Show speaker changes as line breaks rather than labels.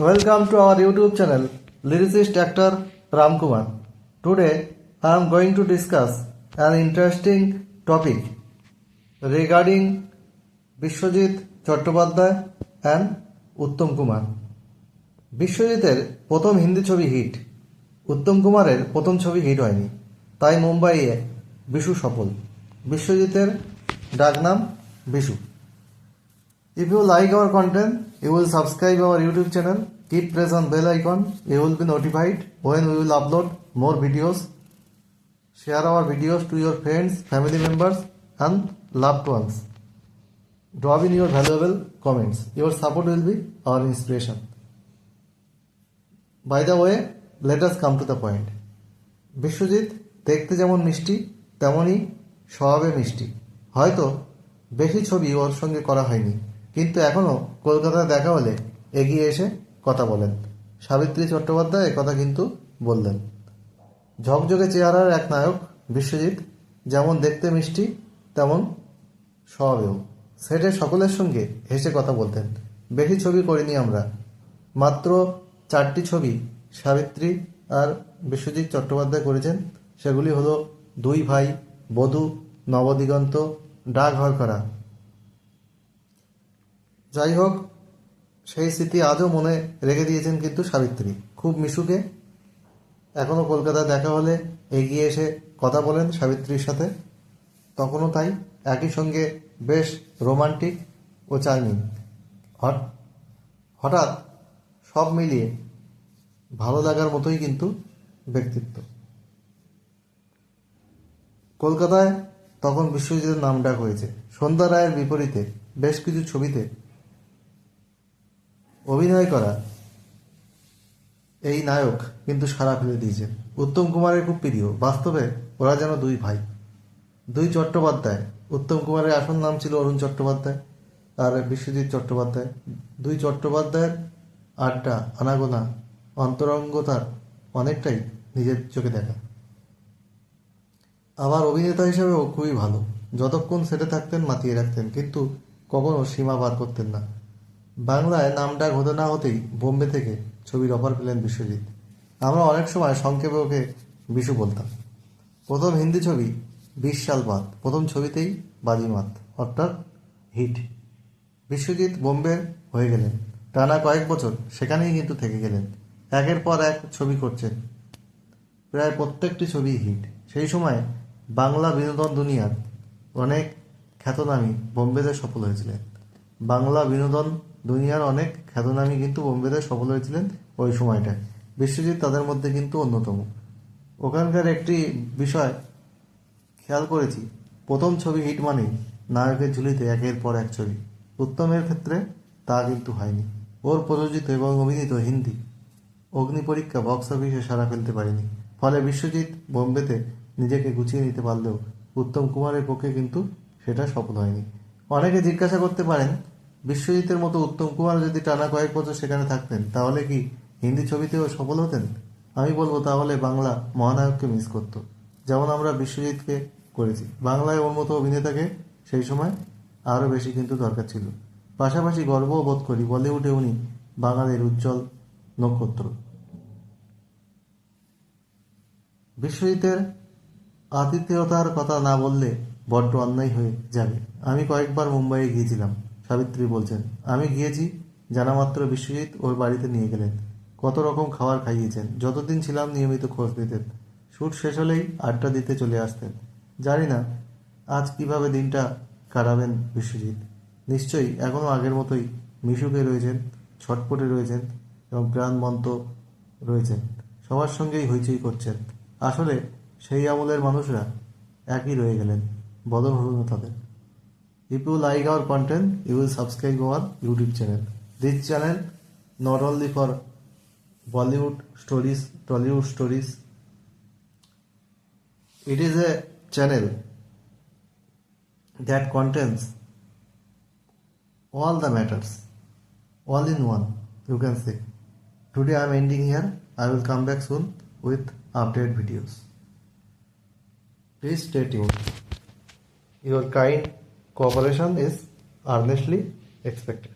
Welcome to our YouTube channel lyricist actor Ramkumar today I am going to discuss an interesting topic regarding Biswajit Chattopadhyay and Uttam Kumar বিশ্বজিতের প্রথম হিন্দি ছবি hit উত্তম কুমারের প্রথম ছবি hit হয়নি, তাই মুম্বাইয়ে বিশু সফল বিশ্বজিতের ডাকনাম Bishu If you like our content, you will subscribe our YouTube channel, keep press on bell icon, you will be notified when we will upload more videos. Share our videos to your friends, family members and loved ones. Drop in your valuable comments. Your support will be our inspiration. By the way, let us come to the point. Biswajit দেখতে যেমন মিষ্টি তেমনই স্বভাবে মিষ্টি হয়তো বেশি ছবি ওর সঙ্গে করা হয়নি কিন্তু এখনও কলকাতায় দেখা হলে এগিয়ে এসে কথা বলেন। সাবিত্রী চট্টোপাধ্যায় কথা কিন্তু বললেন। ঝকঝকে চেহারার এক নায়ক, বিশ্বজিৎ, যেমন দেখতে মিষ্টি, তেমন স্বভাবেও। সেটে সকলের সঙ্গে হেসে কথা বলতেন। বেশি ছবি করিনি আমরা। মাত্র চারটি ছবি সাবিত্রী আর বিশ্বজিৎ চট্টোপাধ্যায় করেছেন। সেগুলি হলো দুই ভাই, বধূ, নবদিগন্ত, ডাক হয় করা যাই হোক, সেই স্মৃতি আজও মনে রেখে দিয়েছেন কিন্তু সাবিত্রী। খুব মিশুকে। এখনও কলকাতায় দেখা হলে এগিয়ে এসে কথা বলেন সাবিত্রীর সাথে। তখনও তাই একই সঙ্গে বেশ রোমান্টিক ও চার্মিং। হঠাৎ সব মিলিয়ে ভালো লাগার মতোই কিন্তু ব্যক্তিত্ব। কলকাতায় তখন বিশ্বজিতের নাম ডাক হয়েছে। সন্ধ্যা রায়ের বিপরীতে বেশ কিছু ছবিতে অভিনয় করা। এই নায়ক কিন্তু সারা ফেলে দিয়েছেন উত্তম কুমারের খুব প্রিয়। বাস্তবে ওরা যেন দুই ভাই। দুই চট্টোপাধ্যায়। উত্তম কুমারের আসল নাম ছিল অরুণ চট্টোপাধ্যায় আর বিশ্বজিৎ চট্টোপাধ্যায়। দুই চট্টোপাধ্যায়ের আড্ডা, আনাগোনা, অন্তরঙ্গতার অনেকটাই নিজের চোখে দেখা। আবার অভিনেতা হিসেবেও খুবই ভালো। যতক্ষণ সেটে থাকতেন, মাতিয়ে রাখতেন, কিন্তু কখনো সীমা পার করতেন না। বাংলায় নামডাক হতে না হতেই বোম্বে থেকে ছবির অফার পেলেন বিশ্বজিৎ। আমরা অনেক সময় সংক্ষেপে ওকে বিশু বলতাম। প্রথম হিন্দি ছবি বিশ সাল বাদ, প্রথম ছবিতেই বাজিমাত, অর্থাৎ হিট। বিশ্বজিৎ বোম্বে হয়ে গেলেন। টানা কয়েক বছর সেখানেই কিন্তু থেকে গেলেন। একের পর এক ছবি করছেন। প্রায় প্রত্যেকটি ছবি হিট। সেই সময় বাংলা বিনোদন দুনিয়ার অনেক খ্যাতনামী বোম্বেতে সফল হয়েছিলেন। বাংলা বিনোদন দুনিয়ার অনেক খ্যাতনামী কিন্তু বোম্বেতে সফল হয়েছিলেন ওই সময়টায়। বিশ্বজিৎ তাদের মধ্যে কিন্তু অন্যতম। ওখানকার একটি বিষয় খেয়াল করেছি, প্রথম ছবি হিট মানেই নায়কের ঝুলিতে একের পর এক ছবি। উত্তমের ক্ষেত্রে তা কিন্তু হয়নি। ওর প্রযোজিত এবং অভিনীত হিন্দি অগ্নি পরীক্ষা বক্স অফিসে সারা ফেলতে পারেনি। ফলে বিশ্বজিৎ বোম্বেতে নিজেকে গুছিয়ে নিতে পারলেও উত্তম কুমারের পক্ষে কিন্তু সেটা সফল হয়নি। অনেকে জিজ্ঞাসা করতে পারেন বিশ্বজিতের মতো উত্তম কুমার যদি টানা কয়েক বছর সেখানে থাকতেন, তাহলে কি হিন্দি ছবিতেও সফল হতেন? আমি বলব তাহলে বাংলা মহানায়ককে মিস করত। যেমন আমরা বিশ্বজিৎকে করেছি। বাংলায় ওর মতো অভিনেতাকে সেই সময় আরও বেশি কিন্তু দরকার ছিল। পাশাপাশি গর্বও বোধ করি বলিউডে উনি বাঙালির উজ্জ্বল নক্ষত্র। বিশ্বজিতের আতিথেয়তার কথা না বললে বড্ড অন্যায় হয়ে যাবে। আমি কয়েকবার মুম্বাইয়ে গিয়েছিলাম। সাবিত্রী বলছেন, আমি গিয়েছি জানামাত্র বিশ্বজিৎ ওর বাড়িতে নিয়ে গেলেন। কত রকম খাবার খাইয়েছেন, যতদিন ছিলাম নিয়মিত খোঁজ দিতেন শ্যুট শেষ হলেই আড্ডা দিতে চলে আসতেন। জানি না আজ কীভাবে দিনটা কাটাবেন বিশ্বজিৎ। নিশ্চয়ই এখনও আগের মতোই মিশুকে রয়েছেন, ছটপটে রয়েছেন এবং প্রাণবন্ত রয়েছেন। সবার সঙ্গেই হইচই করছেন। আসলে সেই আমলের মানুষরা একই রয়ে গেলেন, বদল হল না তাদের। If you like our content, you will subscribe our YouTube channel. This channel not only for Bollywood stories, Tollywood stories. It is a channel that contains all the matters, all in one. You can say. Today I am ending here. I will come back soon with update videos. Please stay tuned. Your kind cooperation is earnestly expected.